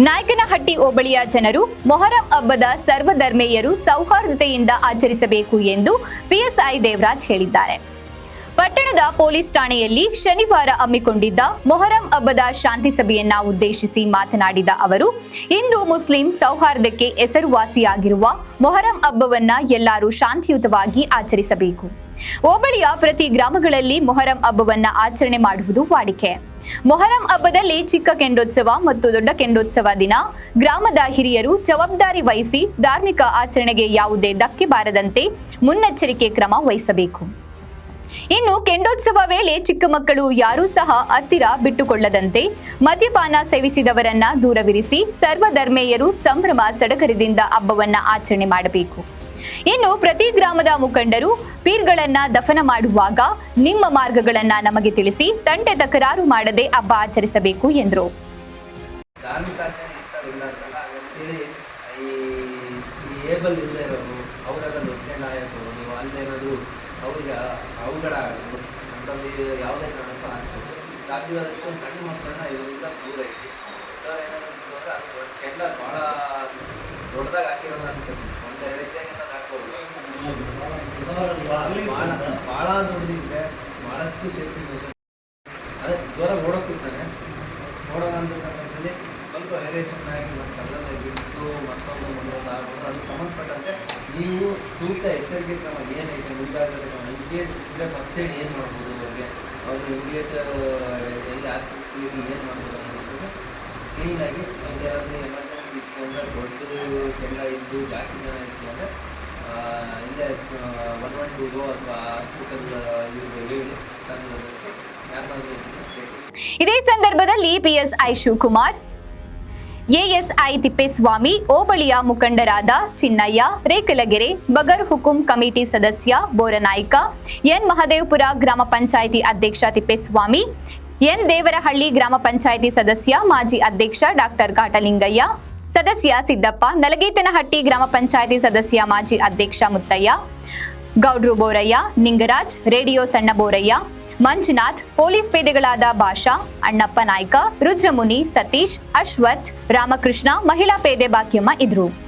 ನಾಯಕನಹಟ್ಟಿ ಹೋಬಳಿಯ ಜನರು ಮೊಹರಂ ಹಬ್ಬದ ಸರ್ವಧರ್ಮೇಯರು ಸೌಹಾರ್ದತೆಯಿಂದ ಆಚರಿಸಬೇಕು ಎಂದು ಪಿಎಸ್ಐ ದೇವರಾಜ್ ಹೇಳಿದ್ದಾರೆ. ಪಟ್ಟಣದ ಪೊಲೀಸ್ ಠಾಣೆಯಲ್ಲಿ ಶನಿವಾರ ಹಮ್ಮಿಕೊಂಡಿದ್ದ ಮೊಹರಂ ಹಬ್ಬದ ಶಾಂತಿ ಸಭೆಯನ್ನ ಉದ್ದೇಶಿಸಿ ಮಾತನಾಡಿದ ಅವರು ಇಂದು ಮುಸ್ಲಿಂ ಸೌಹಾರ್ದಕ್ಕೆ ಹೆಸರುವಾಸಿಯಾಗಿರುವ ಮೊಹರಂ ಹಬ್ಬವನ್ನ ಎಲ್ಲರೂ ಶಾಂತಿಯುತವಾಗಿ ಆಚರಿಸಬೇಕು. ಹೋಬಳಿಯ ಪ್ರತಿ ಗ್ರಾಮಗಳಲ್ಲಿ ಮೊಹರಂ ಹಬ್ಬವನ್ನ ಆಚರಣೆ ಮಾಡುವುದು ವಾಡಿಕೆ. ಮೊಹರಂ ಹಬ್ಬದಲ್ಲಿ ಚಿಕ್ಕ ಕೆಂಡೋತ್ಸವ ಮತ್ತು ದೊಡ್ಡ ಕೆಂಡೋತ್ಸವ ದಿನ. ಗ್ರಾಮದ ಹಿರಿಯರು ಜವಾಬ್ದಾರಿ ವಹಿಸಿ ಧಾರ್ಮಿಕ ಆಚರಣೆಗೆ ಯಾವುದೇ ಧಕ್ಕೆ ಬಾರದಂತೆ ಮುನ್ನೆಚ್ಚರಿಕೆ ಕ್ರಮ ವಹಿಸಬೇಕು. ಇನ್ನು ಕೆಂಡೋತ್ಸವ ವೇಳೆ ಚಿಕ್ಕ ಮಕ್ಕಳು ಯಾರೂ ಸಹ ಹತ್ತಿರ ಬಿಟ್ಟುಕೊಳ್ಳದಂತೆ ಮದ್ಯಪಾನ ಸೇವಿಸಿದವರನ್ನ ದೂರವಿರಿಸಿ ಸರ್ವಧರ್ಮೇಯರು ಸಂಭ್ರಮ ಸಡಗರದಿಂದ ಹಬ್ಬವನ್ನ ಆಚರಣೆ ಮಾಡಬೇಕು. ಇನ್ನು ಪ್ರತಿ ಗ್ರಾಮದ ಮುಖಂಡರು ಪೀರ್ಗಳನ್ನ ದಫನ ಮಾಡುವಾಗ ನಿಮ್ಮ ಮಾರ್ಗಗಳನ್ನ ನಮಗೆ ತಿಳಿಸಿ ತಂಟೆ ತಕರಾರು ಮಾಡದೆ ಹಬ್ಬ ಆಚರಿಸಬೇಕು ಎಂದರು ಸಾಧ್ಯವಾದಷ್ಟು ಸಣ್ಣ ಮಕ್ಕಳನ್ನ ಇದರಿಂದ ದೂರ ದೊಡ್ಡವ್ರು ಏನಾದ್ರು ಅಂದ್ರೆ ಅದು ಕೆಂಡ ಭಾಳ ದೊಡ್ಡದಾಗಿ ಭಾಳ ದೊಡ್ಡದಿದ್ರೆ ಭಾಳಷ್ಟು ಸೇಫ್ಟಿ ಅದೇ ಜ್ವರ ಓಡೋಗ್ತಿರ್ತಾನೆ ಓಡೋದಂತ ಸಮಯದಲ್ಲಿ ಸ್ವಲ್ಪ ವೇರಿಯೇಷನ್ ಆಗಿ ಒಂದು ಕಲ್ಲಲ್ಲಿ ಬಿಟ್ಟು ಮತ್ತೊಂದು ಮುಂದೊಂದು ಆಗ್ಬೋದು ಅದಕ್ಕೆ ಸಂಬಂಧಪಟ್ಟಂತೆ ನೀವು ಸೂಕ್ತ ಎಚ್ಚರಿಕೆ ಕ್ರಮ ಏನೈತೆ ಮುಂಜಾಗ್ರತೆ ಕ್ರಮ ಇನ್ ಕೇಸ್ ಇದ್ದರೆ ಫಸ್ಟ್ ಏಡ್ ಏನು ಮಾಡ್ಬೋದು ಅವ್ರಿಗೆ ಅವ್ರಿಗೆ ಇಮಿಡಿಯೇಟ್ ಎಲ್ಲಿ ಆಸ್ಪತ್ರೆಗೆ ಏನು ಮಾಡ್ಬೋದು ಅನ್ನೋದ್ರ ಕ್ಲೀನಾಗಿ ಅವ್ರಿಗೆ ಯಾರಾದರೂ ಎಮರ್ಜೆನ್ಸಿ ಇತ್ತು ಅಂದರೆ ದೊಡ್ಡದು ಕೆಂಡ ಇದ್ದು ಜಾಸ್ತಿ ಜನ ಇತ್ತು ಅಂದರೆ ಒನ್ ಒನ್ ಟೂಗೋ ಅಥವಾ ಇದೇ ಸಂದರ್ಭದಲ್ಲಿ ಪಿಎಸ್ಐ ಶಿವಕುಮಾರ್ ಎಎಸ್ಐ ತಿಪ್ಪೇಸ್ವಾಮಿ ಓಬಳಿಯ ಮುಖಂಡರಾದ ಚಿನ್ನಯ್ಯ ರೇಕಲಗೆರೆ ಬಗರ್ ಹುಕುಂ ಕಮಿಟಿ ಸದಸ್ಯ ಬೋರನಾಯ್ಕ, ಎನ್ ಮಹದೇವಪುರ ಗ್ರಾಮ ಪಂಚಾಯಿತಿ ಅಧ್ಯಕ್ಷ ತಿಪ್ಪೇಸ್ವಾಮಿ, ಎನ್ ದೇವರಹಳ್ಳಿ ಗ್ರಾಮ ಪಂಚಾಯಿತಿ ಸದಸ್ಯ ಮಾಜಿ ಅಧ್ಯಕ್ಷ ಡಾಕ್ಟರ್ ಕಾಟಲಿಂಗಯ್ಯ ಸದಸ್ಯ ಸಿದ್ದಪ್ಪ, ನಲಗೇತನಹಟ್ಟಿ ಗ್ರಾಮ ಪಂಚಾಯಿತಿ ಸದಸ್ಯ ಮಾಜಿ ಅಧ್ಯಕ್ಷ ಮುತ್ತಯ್ಯ, ಗೌಡ್ರು ಬೋರಯ್ಯ, ನಿಂಗರಾಜ್, ರೇಡಿಯೋ ಸಣ್ಣ ಬೋರಯ್ಯ, ಮಂಜುನಾಥ್, ಪೊಲೀಸ್ ಪೇದೆಗಳಾದ ಭಾಷಾ, ಅಣ್ಣಪ್ಪ ನಾಯ್ಕ, ರುದ್ರಮುನಿ, ಸತೀಶ್, ಅಶ್ವಥ್, ರಾಮಕೃಷ್ಣ, ಮಹಿಳಾ ಪೇದೆ ಬಾಕಿಯಮ್ಮ ಇದ್ರು.